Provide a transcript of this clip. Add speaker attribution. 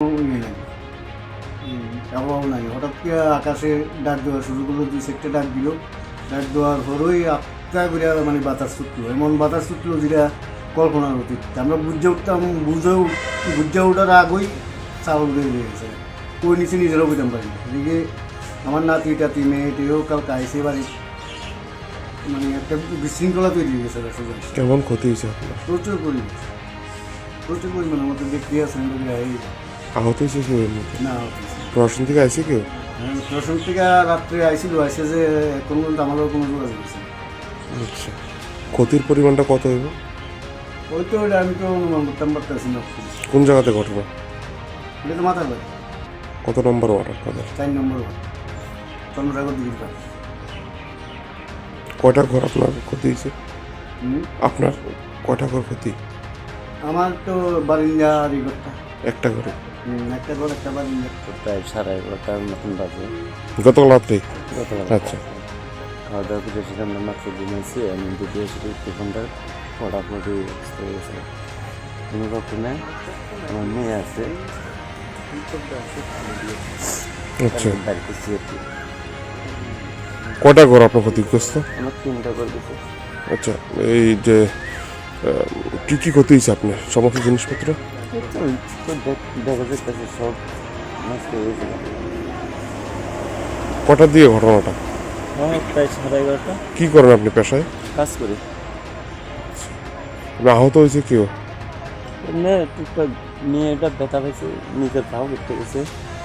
Speaker 1: ইয়ে নাই। হঠাৎ করে আকাশে ডাক দেওয়া শুরু করল দুই সেক্টর ডাক দিল। ডাক দেওয়ার পরই আত্মা করে মানে বাতাস ছুটলো। এমন বাতাস ছুটলো যেটা কল্পনার অতীত। আমরা বুঝে উঠতাম বুঝে বুঝে ওঠার আগেই উড়ে হয়ে গেছে। কই নিচে নিজেরও বুঝতাম পারি এদিকে আমার নাতি টাতি মেয়েটিও কালকে আইসে বাড়ি মানে একটা বিশৃঙ্খলা তৈরি হয়ে গেছে
Speaker 2: কেমন ক্ষতি হয়েছে
Speaker 1: প্রচুর পরিমাণ। প্রচুর পরিমাণ আমাদের ব্যক্তি এই
Speaker 2: আহত হয়েছে মধ্যে।
Speaker 1: না।
Speaker 2: প্রশাসন থেকে আসছে কেউ?
Speaker 1: প্রথম থেকে রাত্রে আইছিল আইসে যে পর্যন্ত আমারও কোনো যোগাযোগ হয়েছে
Speaker 2: আচ্ছা। ক্ষতির পরিমাণটা কত হইব?
Speaker 1: ওই তো ওইটা আমি তো অনুমান করতাম পারতেছি না।
Speaker 2: কোন জায়গাতে ঘটনা?
Speaker 1: এটা তো মাথার বাড়ি।
Speaker 2: কত নম্বর ওয়ার্ড আপনাদের?
Speaker 1: চার নম্বর চন্দ্রসাগর দিঘির
Speaker 2: কয়টা ঘর আপনার ক্ষতি হয়েছে
Speaker 1: হুম।
Speaker 2: আপনার কয়টা ঘর ক্ষতি?
Speaker 1: আমার তো বারিন্দা আর
Speaker 2: একটা
Speaker 1: একটা ঘর।
Speaker 3: প্রায় সাড়ে এগারোটার মতন বাজে।
Speaker 2: গতকাল রাত্রে?
Speaker 3: গতকাল
Speaker 2: আচ্ছা।
Speaker 3: খাওয়া দাওয়া করে সেটা আমরা মাত্র ঘুমাইছি আমি দুটো এসে তখনকার মোটামুটি অবস্থা হয়ে গেছে। কোনো রকমে আমার মেয়ে আছে।
Speaker 2: আচ্ছা।
Speaker 3: বাড়িতে সিএপি
Speaker 2: কয়টা ঘর আপনার ক্ষতিগ্রস্ত?
Speaker 3: আমার তিনটা
Speaker 2: আচ্ছা এই যে কি কি ক্ষতি হয়েছে আপনার? সমস্ত জিনিসপত্র?
Speaker 3: দেখ- যাচ্ছে সব নষ্ট হয়ে গেছে
Speaker 2: কটা দিয়ে ঘটনাটা
Speaker 3: আমার প্রায় সাড়ে এগারোটা
Speaker 2: কি করেন আপনি পেশায়?
Speaker 3: কাজ করি
Speaker 2: আহত হয়েছে কেউ?
Speaker 3: টুকটাক মেয়েটা ব্যথা পেয়েছে নিজের ভাও করতে গেছে